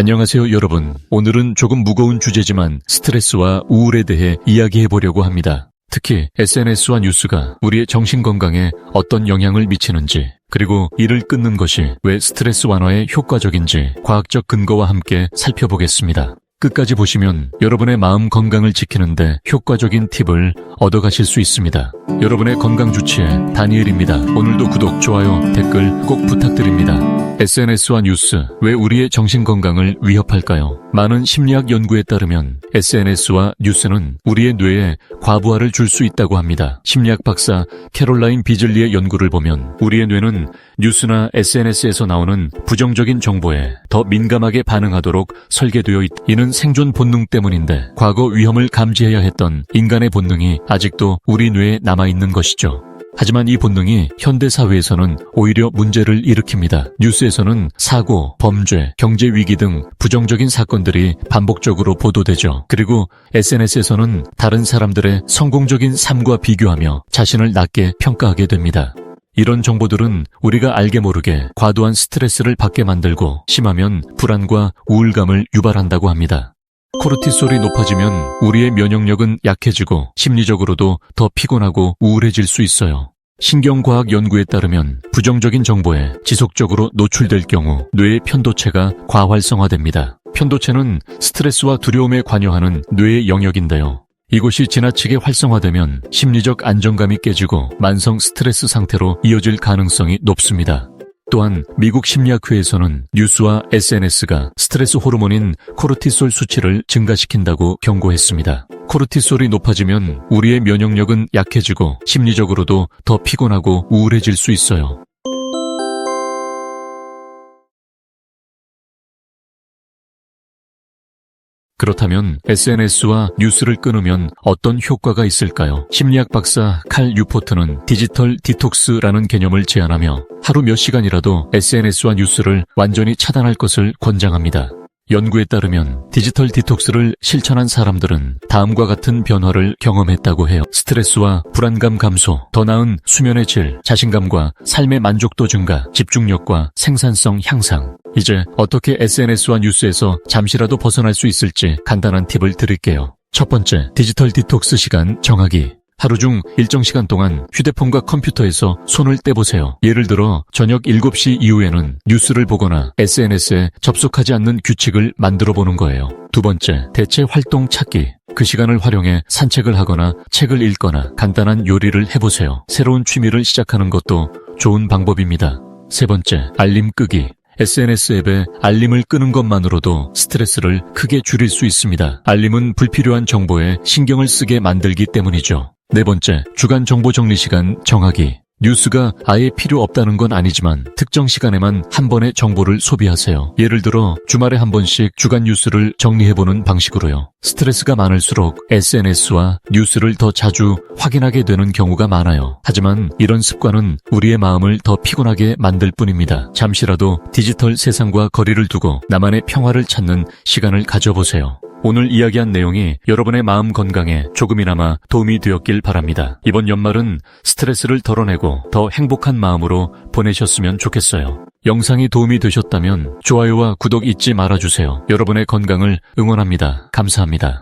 안녕하세요, 여러분. 오늘은 조금 무거운 주제지만 스트레스와 우울에 대해 이야기해 보려고 합니다. 특히 SNS와 뉴스가 우리의 정신 건강에 어떤 영향을 미치는지, 그리고 이를 끊는 것이 왜 스트레스 완화에 효과적인지 과학적 근거와 함께 살펴보겠습니다. 끝까지 보시면 여러분의 마음 건강을 지키는데 효과적인 팁을 얻어가실 수 있습니다. 여러분의 건강 주치의 다니엘입니다. 오늘도 구독, 좋아요, 댓글 꼭 부탁드립니다. SNS와 뉴스, 왜 우리의 정신 건강을 위협할까요? 많은 심리학 연구에 따르면 SNS와 뉴스는 우리의 뇌에 과부하를 줄 수 있다고 합니다. 심리학 박사 캐롤라인 비즐리의 연구를 보면 우리의 뇌는 뉴스나 SNS에서 나오는 부정적인 정보에 더 민감하게 반응하도록 설계되어 있. 이는 생존 본능 때문인데 과거 위험을 감지해야 했던 인간의 본능이 아직도 우리 뇌에 남아 있는 것이죠. 하지만 이 본능이 현대 사회에서는 오히려 문제를 일으킵니다. 뉴스에서는 사고, 범죄, 경제 위기 등 부정적인 사건들이 반복적으로 보도되죠. 그리고 SNS에서는 다른 사람들의 성공적인 삶과 비교하며 자신을 낮게 평가하게 됩니다. 이런 정보들은 우리가 알게 모르게 과도한 스트레스를 받게 만들고 심하면 불안과 우울감을 유발한다고 합니다. 코르티솔이 높아지면 우리의 면역력은 약해지고 심리적으로도 더 피곤하고 우울해질 수 있어요. 신경과학 연구에 따르면 부정적인 정보에 지속적으로 노출될 경우 뇌의 편도체가 과활성화됩니다. 편도체는 스트레스와 두려움에 관여하는 뇌의 영역인데요. 이곳이 지나치게 활성화되면 심리적 안정감이 깨지고 만성 스트레스 상태로 이어질 가능성이 높습니다. 또한 미국 심리학회에서는 뉴스와 SNS가 스트레스 호르몬인 코르티솔 수치를 증가시킨다고 경고했습니다. 코르티솔이 높아지면 우리의 면역력은 약해지고 심리적으로도 더 피곤하고 우울해질 수 있어요. 그렇다면 SNS와 뉴스를 끊으면 어떤 효과가 있을까요? 심리학 박사 칼 유포트는 디지털 디톡스라는 개념을 제안하며 하루 몇 시간이라도 SNS와 뉴스를 완전히 차단할 것을 권장합니다. 연구에 따르면 디지털 디톡스를 실천한 사람들은 다음과 같은 변화를 경험했다고 해요. 스트레스와 불안감 감소, 더 나은 수면의 질, 자신감과 삶의 만족도 증가, 집중력과 생산성 향상. 이제 어떻게 SNS와 뉴스에서 잠시라도 벗어날 수 있을지 간단한 팁을 드릴게요. 첫 번째, 디지털 디톡스 시간 정하기. 하루 중 일정 시간 동안 휴대폰과 컴퓨터에서 손을 떼보세요. 예를 들어 저녁 7시 이후에는 뉴스를 보거나 SNS에 접속하지 않는 규칙을 만들어 보는 거예요. 두 번째, 대체 활동 찾기. 그 시간을 활용해 산책을 하거나 책을 읽거나 간단한 요리를 해보세요. 새로운 취미를 시작하는 것도 좋은 방법입니다. 세 번째, 알림 끄기. SNS 앱에 알림을 끄는 것만으로도 스트레스를 크게 줄일 수 있습니다. 알림은 불필요한 정보에 신경을 쓰게 만들기 때문이죠. 네 번째, 주간 정보 정리 시간 정하기. 뉴스가 아예 필요 없다는 건 아니지만 특정 시간에만 한 번의 정보를 소비하세요. 예를 들어 주말에 한 번씩 주간 뉴스를 정리해보는 방식으로요. 스트레스가 많을수록 SNS와 뉴스를 더 자주 확인하게 되는 경우가 많아요. 하지만 이런 습관은 우리의 마음을 더 피곤하게 만들 뿐입니다. 잠시라도 디지털 세상과 거리를 두고 나만의 평화를 찾는 시간을 가져보세요. 오늘 이야기한 내용이 여러분의 마음 건강에 조금이나마 도움이 되었길 바랍니다. 이번 연말은 스트레스를 덜어내고 더 행복한 마음으로 보내셨으면 좋겠어요. 영상이 도움이 되셨다면 좋아요와 구독 잊지 말아주세요. 여러분의 건강을 응원합니다. 감사합니다.